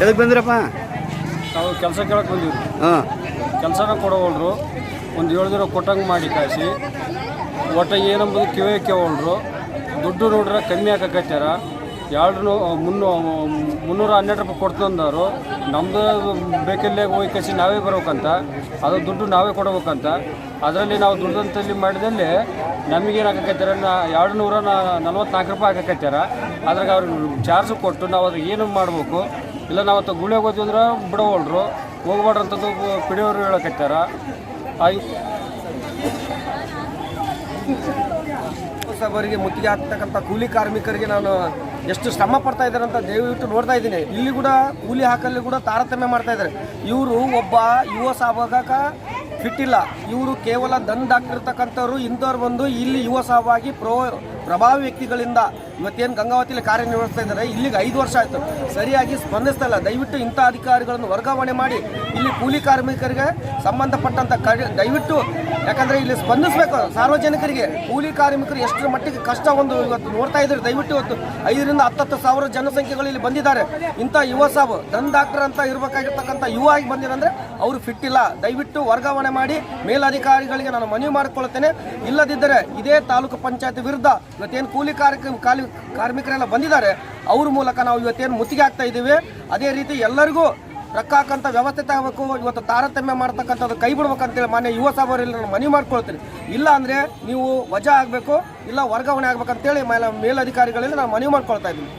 ಎದಕ್ಕೆ ಬಂದಿರಪ್ಪ? ನಾವು ಕೆಲಸ ಕೇಳಕ್ಕೆ ಬಂದಿವ್ರಿ. ಹಾಂ. ಕೆಲಸನ ಕೊಡೋವಲ್ರು. ಒಂದು ಏಳು ದಿನ ಕೊಟ್ಟಂಗೆ ಮಾಡಿ ಕಾಯಿಸಿ ಒಟ್ಟ ಏನಂಬುದು ಕಿವಿ ಕೇವಲ್ರು ದುಡ್ಡು ನೋಡ್ರೆ ಕಮ್ಮಿ ಹಾಕಕತ್ಯಾರ ಎರಡು ಮುನ್ನೂ ಮುನ್ನೂರ ಹನ್ನೆರಡು ರೂಪಾಯಿ ಕೊಡ್ತಂದವರು ನಮ್ಮದು ಬೇಕಲ್ಲೇ ಹೋಗಿ ಕಸಿ ನಾವೇ ಬರ್ಬೇಕಂತ. ಅದು ದುಡ್ಡು ನಾವೇ ಕೊಡ್ಬೇಕಂತ. ಅದರಲ್ಲಿ ನಾವು ದುಡ್ದಂತಲ್ಲಿ ಮಾಡಿದಲ್ಲಿ ನಮಗೇನು ಹಾಕಕತ್ಯಾರ ಎರಡು ನೂರ ನಲ್ವತ್ನಾಲ್ಕು ರೂಪಾಯಿ ಹಾಕಕತ್ಯಾರ ಅದ್ರಾಗ ಅವ್ರಿಗೆ ಚಾರ್ಜ್ ಕೊಟ್ಟು ನಾವು ಅದ್ರ ಏನು ಮಾಡಬೇಕು? ಇಲ್ಲ ನಾವು ಅವತ್ತು ಗುಳೆ ಹೋದ್ವಿ ಅಂದ್ರೆ ಬಿಡೋವಲ್ರು. ಹೋಗ್ಬಾರ್ದಂಥದ್ದು ಪಿಡಿಯೋರು ಹೇಳಕತ್ಯಾರ. ಆಯ್. ಅವರಿಗೆ ಮುತ್ತಿಗೆ ಹಾಕ್ತಕ್ಕಂಥ ಕೂಲಿ ಕಾರ್ಮಿಕರಿಗೆ ನಾನು ಎಷ್ಟು ಶ್ರಮ ಪಡ್ತಾ ಇದ್ದಾರೆ ಅಂತ ದಯವಿಟ್ಟು ನೋಡ್ತಾ ಇದ್ದೀನಿ. ಇಲ್ಲಿ ಕೂಡ ಕೂಲಿ ಹಾಕಲ್ಲಿ ಕೂಡ ತಾರತಮ್ಯ ಮಾಡ್ತಾ ಇದ್ದಾರೆ. ಇವರು ಒಬ್ಬ ಯುವ ಸಹಭಾಗಕ ಫಿಟ್ ಇಲ್ಲ. ಇವರು ಕೇವಲ ದಂದಾಗ್ತಿರ್ತಕ್ಕಂಥವ್ರು ಇಂಥವ್ರು ಬಂದು ಇಲ್ಲಿ ಯುವ ಸಹಭಾಗಿ ಪ್ರೋ ಪ್ರಭಾವಿ ವ್ಯಕ್ತಿಗಳಿಂದ ಇವತ್ತೇನು ಗಂಗಾವತಿಯಲ್ಲಿ ಕಾರ್ಯನಿರ್ವಹಿಸ್ತಾ ಇದ್ದಾರೆ, ಇಲ್ಲಿಗೆ ಐದು ವರ್ಷ ಆಯಿತು. ಸರಿಯಾಗಿ ಸ್ಪಂದಿಸ್ತಾ ಇಲ್ಲ. ದಯವಿಟ್ಟು ಇಂಥ ಅಧಿಕಾರಿಗಳನ್ನು ವರ್ಗಾವಣೆ ಮಾಡಿ. ಇಲ್ಲಿ ಕೂಲಿ ಕಾರ್ಮಿಕರಿಗೆ ಸಂಬಂಧಪಟ್ಟಂಥ ದಯವಿಟ್ಟು, ಯಾಕಂದರೆ ಇಲ್ಲಿ ಸ್ಪಂದಿಸಬೇಕು ಸಾರ್ವಜನಿಕರಿಗೆ. ಕೂಲಿ ಕಾರ್ಮಿಕರು ಎಷ್ಟರ ಮಟ್ಟಿಗೆ ಕಷ್ಟ ಒಂದು ಇವತ್ತು ನೋಡ್ತಾ ಇದ್ದಾರೆ. ದಯವಿಟ್ಟು ಇವತ್ತು ಐದರಿಂದ ಹತ್ತತ್ತು ಸಾವಿರ ಜನಸಂಖ್ಯೆಗಳು ಇಲ್ಲಿ ಬಂದಿದ್ದಾರೆ. ಇಂಥ ಯುವ ಸಾಬ್ ದನ್ ಡಾಕ್ಟರ್ ಅಂತ ಇರಬೇಕಾಗಿರ್ತಕ್ಕಂಥ ಯುವ ಆಗಿ ಬಂದಿರಂದ್ರೆ ಅವರು ಫಿಟ್ ಇಲ್ಲ ದಯವಿಟ್ಟು ವರ್ಗಾವಣೆ ಮಾಡಿ ಮೇಲಧಿಕಾರಿಗಳಿಗೆ ನಾನು ಮನವಿ ಮಾಡಿಕೊಳ್ಳುತ್ತೇನೆ. ಇಲ್ಲದಿದ್ದರೆ ಇದೇ ತಾಲೂಕು ಪಂಚಾಯತ್ ವಿರುದ್ಧ ಇವತ್ತೇನು ಕೂಲಿ ಕಾರ್ಯಕ್ರಮ ಕಾಲಿ ಕಾರ್ಮಿಕರೆಲ್ಲ ಬಂದಿದ್ದಾರೆ ಅವ್ರ ಮೂಲಕ ನಾವು ಇವತ್ತೇನು ಮುತ್ತಿಗೆ ಆಗ್ತಾ ಇದ್ದೀವಿ. ಅದೇ ರೀತಿ ಎಲ್ಲರಿಗೂ ರೊಕ್ಕ ಹಾಕಂತ ವ್ಯವಸ್ಥೆ ತಗೋಬೇಕು ಇವತ್ತು ತಾರತಮ್ಯ ಮಾಡ್ತಕ್ಕಂಥದ್ದು ಕೈ ಬಿಡ್ಬೇಕಂತೇಳಿ ಮಾನ್ಯ ಯುವ ಸಭೆಯಲ್ಲಿ ನಾನು ಮನವಿ ಮಾಡ್ಕೊಳ್ತೀನಿ. ಇಲ್ಲ ಅಂದರೆ ನೀವು ವಜಾ ಆಗಬೇಕು ಇಲ್ಲ ವರ್ಗಾವಣೆ ಆಗ್ಬೇಕಂತೇಳಿ ಮೇಲೆ ಮೇಲಧಿಕಾರಿಗಳಲ್ಲಿ ನಾನು ಮನವಿ ಮಾಡ್ಕೊಳ್ತಾ ಇದ್ದೀನಿ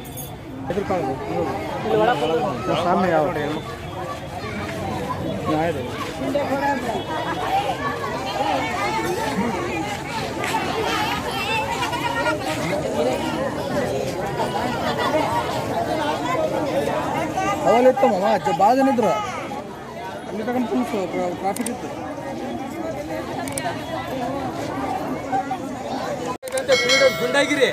ಅವಲ್ಲಿ ಇತ್ತು ಮಾಮ ಭಾಳ ಅಲ್ಲಿ ತಗೊಂಡು ಫುಲ್ ಟ್ರಾಫಿಕ್ ಇತ್ತು. ಗುಂಡಾಗಿರಿ.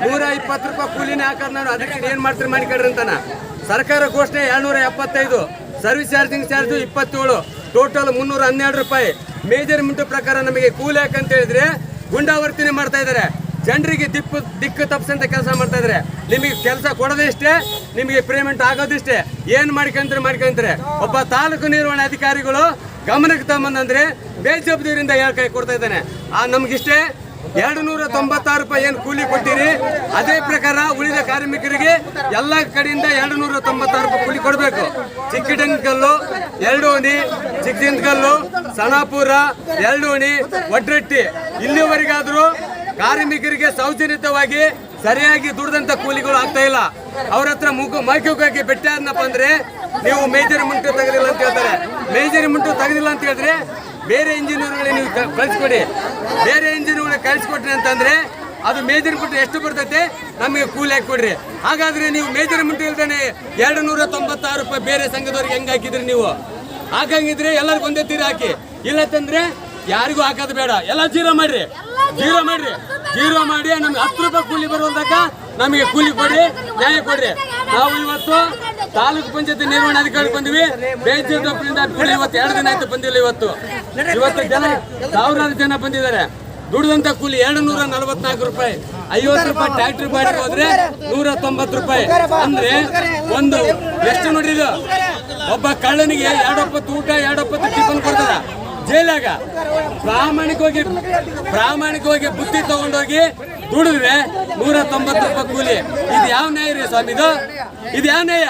ನೂರ ಇಪ್ಪತ್ತು ರೂಪಾಯಿ ಕೂಲಿನ ಹಾಕೋದು ನಾನು, ಅದಕ್ಕೆ ಏನು ಮಾಡ್ತೀರಿ ಮಾಡಿಕೊಡ್ರಿ ಅಂತಾನ. ಸರ್ಕಾರ ಘೋಷಣೆ ಎರಡ್ನೂರ ಎಪ್ಪತ್ತೈದು ಸರ್ವಿಸ್ ಚಾರ್ಜಿಂಗ್ ಚಾರ್ಜ್ ಇಪ್ಪತ್ತೇಳು ಟೋಟಲ್ ಮುನ್ನೂರ ಹನ್ನೆರಡು ರೂಪಾಯಿ. ಮೇಜರ್ಮೆಂಟ್ ಪ್ರಕಾರ ನಮಗೆ ಕೂಲಿ ಹಾಕಂತ ಹೇಳಿದ್ರೆ ಗುಂಡಾವರ್ತನೆ ಮಾಡ್ತಾ ಇದ್ದಾರೆ ಜನರಿಗೆ ದಿಕ್ಕು ದಿಕ್ಕು ತಪ್ಪಿಸಂತ ಕೆಲಸ ಮಾಡ್ತಾ ಇದ್ರೆ ನಿಮಗೆ ಕೆಲಸ ಕೊಡೋದಿಷ್ಟೇ ನಿಮಗೆ ಪೇಮೆಂಟ್ ಆಗೋದಿಷ್ಟೇ ಏನು ಮಾಡ್ಕೊಂತಾರೆ ಮಾಡ್ಕೊಂತಾರೆ. ಒಬ್ಬ ತಾಲೂಕು ನಿರ್ವಹಣೆ ಅಧಿಕಾರಿಗಳು ಗಮನಕ್ಕೆ ತಗೊಂಬಂದ್ರೆ ಬೇಜವಾಬ್ದಾರಿಯಿಂದ ಹೇಳ್ಕೈ ಕೊಡ್ತಾ ಇದ್ದಾನೆ. ಆ ನಮಗಿಷ್ಟೇ ಎರಡು ನೂರ ತೊಂಬತ್ತಾರು ರೂಪಾಯಿ ಏನು ಕೂಲಿ ಕೊಟ್ಟಿರಿ ಅದೇ ಪ್ರಕಾರ ಉಳಿದ ಕಾರ್ಮಿಕರಿಗೆ ಎಲ್ಲ ಕಡೆಯಿಂದ ಎರಡು ನೂರ ತೊಂಬತ್ತಾರು ರೂಪಾಯಿ ಕೂಲಿ ಕೊಡಬೇಕು. ಚಿಕ್ಕಡಂಕಲ್ಲು ಎರಡೋಣಿ ಚಿಕ್ಕದಿಂದಕಲ್ಲು ಸಣಾಪುರ ಎರಡೋಣಿ ಒಡ್ರಟ್ಟಿ. ಇಲ್ಲಿವರೆಗಾದರೂ ಕಾರ್ಮಿಕರಿಗೆ ಸೌಜನ್ಯತವಾಗಿ ಸರಿಯಾಗಿ ದುಡ್ದಂತ ಕೂಲಿಗಳು ಆಗ್ತಾ ಇಲ್ಲ. ಅವ್ರ ಹತ್ರ ಮುಖ ಮೈಕೋಗಿ ಬೆಟ್ಟ ಅಂದ್ರೆ ನೀವು ಮೇಜರ್ಮೆಂಟ್ ತೆಗೆದಿಲ್ಲ ಅಂತ ಹೇಳ್ತಾರೆ. ಮೇಜರ್ಮೆಂಟ್ ತೆಗೆದಿಲ್ಲ ಅಂತ ಹೇಳಿದ್ರೆ ಬೇರೆ ಇಂಜಿನಿಯರ್ಗಳಿಗೆ ನೀವು ಕಳಿಸ್ಕೊಡಿ. ಬೇರೆ ಇಂಜಿನಿಯರ್ಗಳಿಗೆ ಕಳಿಸ್ಕೊಟ್ರಿ ಅಂತಂದ್ರೆ ಅದು ಮೇಜರ್ಮೆಂಟ್ ಎಷ್ಟು ಬರ್ತೈತೆ ನಮಗೆ ಕೂಲಿ ಹಾಕಿ ಕೊಡ್ರಿ. ಹಾಗಾದ್ರೆ ನೀವು ಮೇಜರ್ಮೆಂಟ್ ಇಲ್ದೇನೆ ಎರಡು ನೂರ ತೊಂಬತ್ತಾರು ರೂಪಾಯಿ ಬೇರೆ ಸಂಘದವ್ರಿಗೆ ಹೆಂಗ್ ಹಾಕಿದ್ರಿ ನೀವು? ಹಾಕಂಗಿದ್ರೆ ಎಲ್ಲರಿಗೂ ಒಂದೇ ತೀರ ಹಾಕಿ. ಇಲ್ಲತ್ತಂದ್ರೆ ಯಾರಿಗೂ ಹಾಕೋದು ಬೇಡ. ಎಲ್ಲ ಜೀರೋ ಮಾಡ್ರಿ. ಜೀರೋ ಮಾಡ್ರಿ. ಜೀರೋ ಮಾಡಿ, ನಮ್ಗೆ ಹತ್ತು ರೂಪಾಯಿ ಕೂಲಿ ಬರುವಂತಕ ನಮಗೆ ಕೂಲಿ ಕೊಡಿ, ನ್ಯಾಯ ಕೊಡ್ರಿ. ನಾವು ಇವತ್ತು ತಾಲೂಕು ಪಂಚಾಯತಿ ನಿರ್ವಹಣಾ ಅಧಿಕಾರಿ ಬಂದ್ವಿ. ಕೂಲಿ ಇವತ್ತು ಎರಡು ದಿನ ಆಯ್ತು ಬಂದಿಲ್ಲ ಇವತ್ತು. ಇವತ್ತು ಜನ ಸಾವಿರಾರು ಜನ ಬಂದಿದ್ದಾರೆ. ದುಡಿದಂತ ಕೂಲಿ ಎರಡು ನೂರ ನಲವತ್ನಾಲ್ಕು ರೂಪಾಯಿ. ಐವತ್ತು ರೂಪಾಯಿ ಟ್ಯಾಕ್ಟ್ರಿ ಬಾಡಿಗೆ ಹೋದ್ರೆ ನೂರ ತೊಂಬತ್ತು ರೂಪಾಯಿ. ಅಂದ್ರೆ ಒಂದು, ಎಷ್ಟು ನೋಡಿದ್ರು ಒಬ್ಬ ಕಳ್ಳನಿಗೆ ಎರಡೊಪ್ಪತ್ತು ಊಟ ಎರಡೊಪ್ಪತ್ತು ಟಿಫನ್ ಕೊಡ್ತಾರ. ಜೈಲಾಗ. ಪ್ರಾಮಾಣಿಕವಾಗಿ ಪ್ರಾಮಾಣಿಕವಾಗಿ ಬುದ್ಧಿ ತಗೊಂಡೋಗಿ ದುಡಿದ್ರೆ ನೂರ ತೊಂಬತ್ತು ರೂಪಾಯಿ ಕೂಲಿ. ಇದು ಯಾವ ನ್ಯಾಯ ರೀ ಸ್ವಾಮಿ ಇದು? ಇದು ಯಾವ ನ್ಯಾಯ?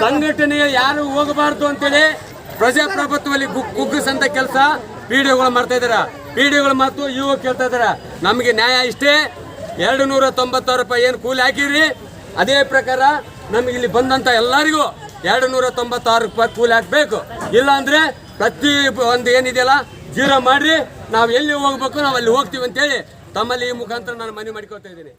ಸಂಘಟನೆಗೆ ಯಾರು ಹೋಗಬಾರ್ದು ಅಂತೇಳಿ ಪ್ರಜಾಪ್ರಭುತ್ವದಲ್ಲಿ ಗುಗ್ ಕುಗ್ಗಿಸಂತ ಕೆಲಸ ಪಿಡಿಒಗಳು ಮಾಡ್ತಾ ಇದಾರ. ಪಿಡಿಒಗಳ ಮಾತು ಇವು ಕೇಳ್ತಾ ಇದಾರ. ನಮಗೆ ನ್ಯಾಯ ಇಷ್ಟೇ. ಎರಡು ನೂರ ತೊಂಬತ್ತಾರು ರೂಪಾಯಿ ಏನು ಕೂಲಿ ಹಾಕಿರಿ? ಅದೇ ಪ್ರಕಾರ ನಮಗೆ ಇಲ್ಲಿ ಬಂದಂತ ಎಲ್ಲರಿಗೂ ಎರಡು ನೂರ ತೊಂಬತ್ತಾರು ರೂಪಾಯಿ ಕೂಲಿ ಹಾಕಬೇಕು. ಇಲ್ಲ ಅಂದ್ರೆ ಪ್ರತಿ ಒಂದು ಏನಿದೆಯಲ್ಲ ಜೀರೋ ಮಾಡ್ರಿ, ನಾವು ಎಲ್ಲಿ ಹೋಗ್ಬೇಕು, ನಾವು ಅಲ್ಲಿ ಹೋಗ್ತೀವಿ ಅಂತೇಳಿ ತಮ್ಮಲ್ಲಿ ಈ ಮುಖಾಂತರ ನಾನು ಮನವಿ ಮಾಡ್ಕೊಳ್ತಾ ಇದ್ದೀನಿ.